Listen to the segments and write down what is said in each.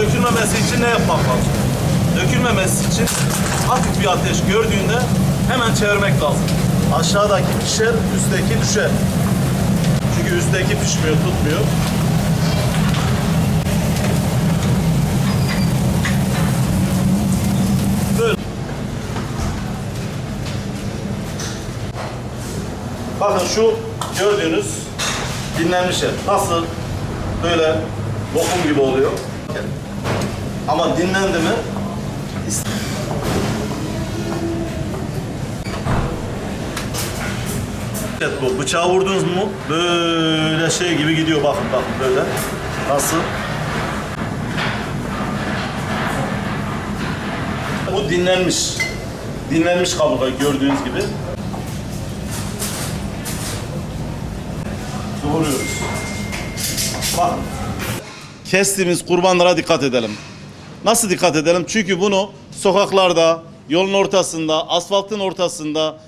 dökülmemesi için ne yapmak lazım? Dökülmemesi için hafif bir ateş gördüğünde hemen çevirmek lazım. Aşağıdaki pişer, üstteki düşer. Çünkü üstteki pişmiyor, tutmuyor. Böyle. Bakın şu gördüğünüz dinlenmiş et. Nasıl böyle lokum gibi oluyor. Ama dinlendi mi Evet bu bıçağı vurdunuz mu böyle şey gibi gidiyor bakın bakın böyle. Nasıl? Bu dinlenmiş. Dinlenmiş kaburga gördüğünüz gibi. Doğruyoruz. Bak. Kestiğimiz kurbanlara dikkat edelim. Nasıl dikkat edelim? Çünkü bunu sokaklarda, yolun ortasında, asfaltın ortasında,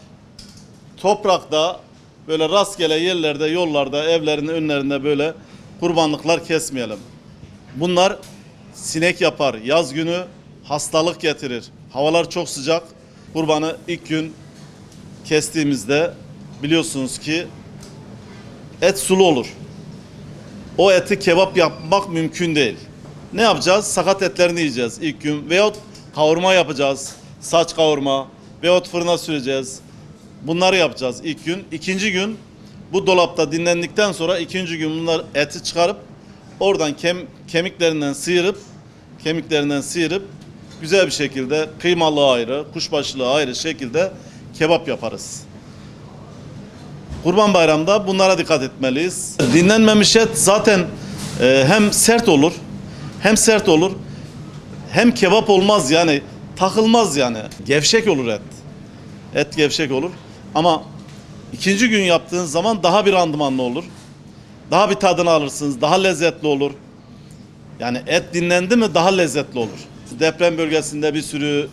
toprakta, böyle rastgele yerlerde, yollarda, evlerin önlerinde böyle kurbanlıklar kesmeyelim. Bunlar sinek yapar. Yaz günü hastalık getirir. Havalar çok sıcak. Kurbanı ilk gün kestiğimizde biliyorsunuz ki et sulu olur. O eti kebap yapmak mümkün değil. Ne yapacağız? Sakat etlerini yiyeceğiz ilk gün veyahut kavurma yapacağız. Saç kavurma veyahut fırına süreceğiz. Bunları yapacağız ilk gün. İkinci gün bu dolapta dinlendikten sonra ikinci gün bunlar eti çıkarıp oradan kem, kemiklerinden sıyırıp kemiklerinden sıyırıp güzel bir şekilde kıymalı ayrı, kuşbaşılı ayrı şekilde kebap yaparız. Kurban Bayramı'nda bunlara dikkat etmeliyiz. Dinlenmemiş et zaten e, hem sert olur, hem sert olur, hem kebap olmaz yani takılmaz yani. Gevşek olur et. Et gevşek olur. Ama ikinci gün yaptığınız zaman daha bir randımanlı olur. Daha bir tadını alırsınız, daha lezzetli olur. Yani et dinlendi mi daha lezzetli olur. Deprem bölgesinde bir sürü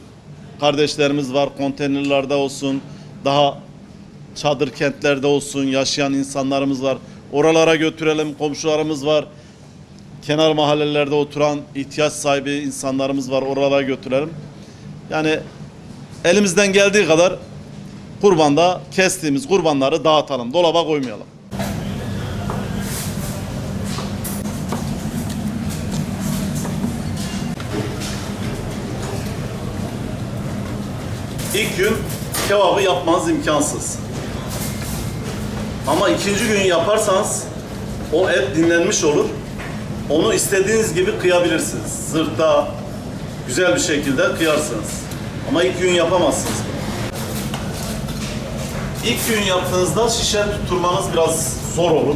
kardeşlerimiz var. Konteynerlerde olsun, daha çadır kentlerde olsun yaşayan insanlarımız var. Oralara götürelim. Komşularımız var. Kenar mahallelerde oturan ihtiyaç sahibi insanlarımız var. Oralara götürelim. Yani elimizden geldiği kadar kurbanda kestiğimiz kurbanları dağıtalım. Dolaba koymayalım. İlk gün kebabı yapmanız imkansız. Ama ikinci gün yaparsanız o et dinlenmiş olur. Onu istediğiniz gibi kıyabilirsiniz. Sırtta güzel bir şekilde kıyarsınız. Ama ilk gün yapamazsınız. İlk gün yaptığınızda şişe tutturmanız biraz zor olur.